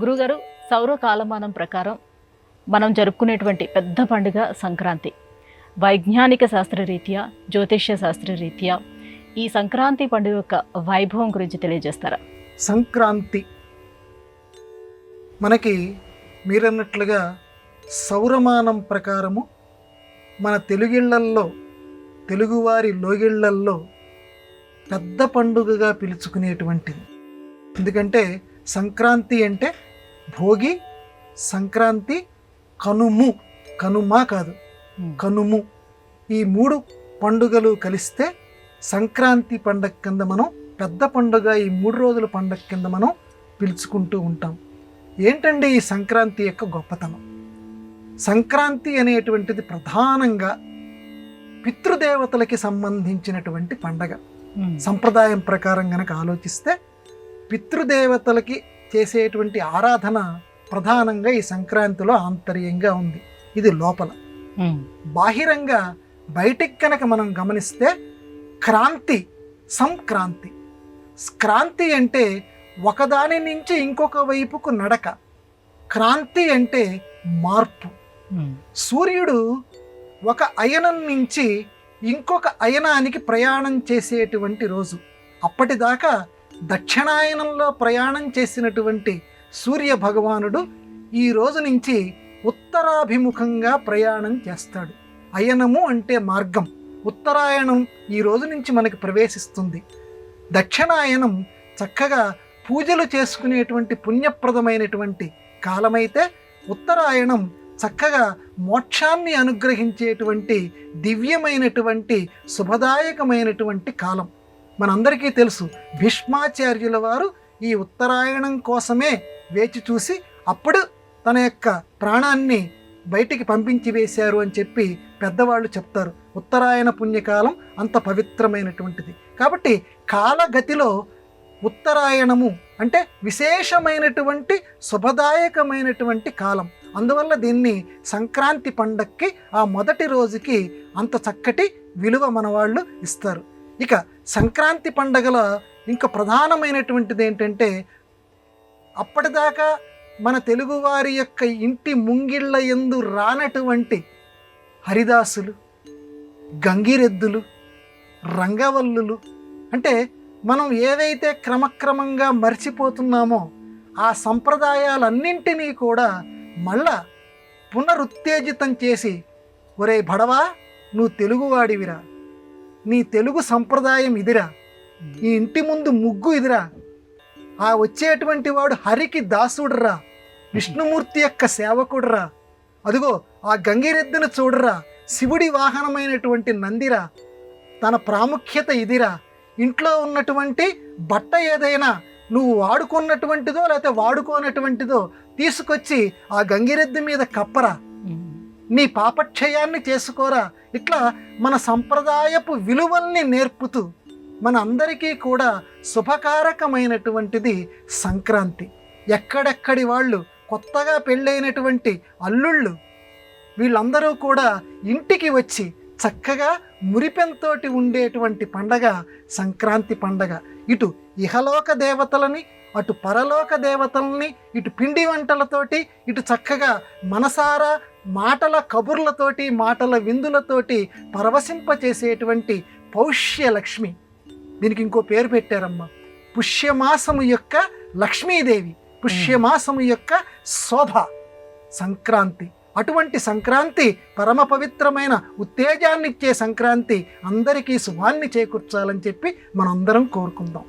గురుగారు సౌర కాలమానం ప్రకారం మనం జరుపుకునేటువంటి పెద్ద పండుగ సంక్రాంతి. వైజ్ఞానిక శాస్త్రరీత్యా జ్యోతిష్య శాస్త్రరీత్యా ఈ సంక్రాంతి పండుగ యొక్క వైభవం గురించి తెలియజేస్తారా? సంక్రాంతి. మనకి మీరన్నట్లుగా సౌరమానం ప్రకారము మన తెలుగిళ్ళల్లో తెలుగువారి లోగిళ్ళల్లో పెద్ద పండుగగా పిలుచుకునేటువంటిది. ఎందుకంటే సంక్రాంతి అంటే భోగి సంక్రాంతి కనుము. కనుమ కాదు. కనుము. ఈ మూడు పండుగలు కలిస్తే సంక్రాంతి పండగ కింద మనం పెద్ద పండుగ ఈ మూడు రోజుల పండగ కింద మనం పిలుచుకుంటూ ఉంటాం. ఏంటండి ఈ సంక్రాంతి యొక్క గొప్పతనం? సంక్రాంతి అనేటువంటిది ప్రధానంగా పితృదేవతలకి సంబంధించినటువంటి పండగ. సంప్రదాయం ప్రకారం గనక ఆలోచిస్తే పితృదేవతలకి చేసేటువంటి ఆరాధన ప్రధానంగా ఈ సంక్రాంతిలో ఆంతర్యంగా ఉంది. ఇది లోపల. బాహిరంగా బయటికి కనుక మనం గమనిస్తే క్రాంతి సంక్రాంతి. క్రాంతి అంటే ఒకదాని నుంచి ఇంకొక వైపుకు నడక. క్రాంతి అంటే మార్పు. సూర్యుడు ఒక అయనం నుంచి ఇంకొక అయనానికి ప్రయాణం చేసేటువంటి రోజు. అప్పటిదాకా దక్షిణాయనంలో ప్రయాణం చేసినటువంటి సూర్య భగవానుడు ఈ రోజు నుంచి ఉత్తరాభిముఖంగా ప్రయాణం చేస్తాడు. అయనము అంటే మార్గం. ఉత్తరాయణం ఈ రోజు నుంచి మనకి ప్రవేశిస్తుంది. దక్షిణాయనం చక్కగా పూజలు చేసుకునేటువంటి పుణ్యప్రదమైనటువంటి కాలమైతే ఉత్తరాయణం చక్కగా మోక్షాన్ని అనుగ్రహించేటువంటి దివ్యమైనటువంటి శుభదాయకమైనటువంటి కాలం. మనందరికీ తెలుసు. భీష్మాచార్యుల వారు ఈ ఉత్తరాయణం కోసమే వేచి చూసి అప్పుడు తన యొక్క ప్రాణాన్ని బయటికి పంపించి వేశారు అని చెప్పి పెద్దవాళ్ళు చెప్తారు. ఉత్తరాయణ పుణ్యకాలం అంత పవిత్రమైనటువంటిది. కాబట్టి కాలగతిలో ఉత్తరాయణము అంటే విశేషమైనటువంటి శుభదాయకమైనటువంటి కాలం. అందువల్ల దీన్ని సంక్రాంతి పండక్కి ఆ మొదటి రోజుకి అంత చక్కటి విలువ మన వాళ్ళు ఇస్తారు. ఇక సంక్రాంతి పండగల ఇంకా ప్రధానమైనటువంటిది ఏంటంటే అప్పటిదాకా మన తెలుగువారి యొక్క ఇంటి ముంగిళ్ళ ఎందు రానటువంటి హరిదాసులు గంగిరెద్దులు రంగవల్లులు అంటే మనం ఏవైతే క్రమక్రమంగా మర్చిపోతున్నామో ఆ సంప్రదాయాలన్నింటినీ కూడా మళ్ళా పునరుత్తేజితం చేసి ఒరే భడవా నువ్వు తెలుగువాడివిరా నీ తెలుగు సంప్రదాయం ఇదిరా. ఈ ఇంటి ముందు ముగ్గు ఇదిరా. ఆ వచ్చేటువంటి వాడు హరికి దాసుడురా. విష్ణుమూర్తి యొక్క సేవకుడురా. అదిగో ఆ గంగిరెద్దును చూడరా. శివుడి వాహనమైనటువంటి నందిరా. తన ప్రాముఖ్యత ఇదిరా. ఇంట్లో ఉన్నటువంటి బట్ట ఏదైనా నువ్వు వాడుకున్నటువంటిదో లేకపోతే వాడుకోనటువంటిదో తీసుకొచ్చి ఆ గంగిరెద్దు మీద కప్పరా. నీ పాపక్షయాన్ని చేసుకోరా. ఇట్లా మన సంప్రదాయపు విలువల్ని నేర్పుతూ మన అందరికీ కూడా శుభకారకమైనటువంటిది సంక్రాంతి. ఎక్కడెక్కడి వాళ్ళు కొత్తగా పెళ్ళైనటువంటి అల్లుళ్ళు వీళ్ళందరూ కూడా ఇంటికి వచ్చి చక్కగా మురిపెంతోటి ఉండేటువంటి పండగ సంక్రాంతి పండగ. ఇటు ఇహలోక దేవతలని అటు పరలోక దేవతలని ఇటు పిండి వంటలతోటి ఇటు చక్కగా మనసారా మాటల కబుర్లతోటి మాటల విందులతోటి పరవశింపచేసేటువంటి పౌష్య లక్ష్మి దీనికి ఇంకో పేరు పెట్టారమ్మా. పుష్యమాసము యొక్క లక్ష్మీదేవి పుష్యమాసము యొక్క శోభ సంక్రాంతి. అటువంటి సంక్రాంతి పరమ పవిత్రమైన ఉత్తేజాన్నిచ్చే సంక్రాంతి అందరికీ శుభాన్ని చేకూర్చాలని చెప్పి మనందరం కోరుకుందాం.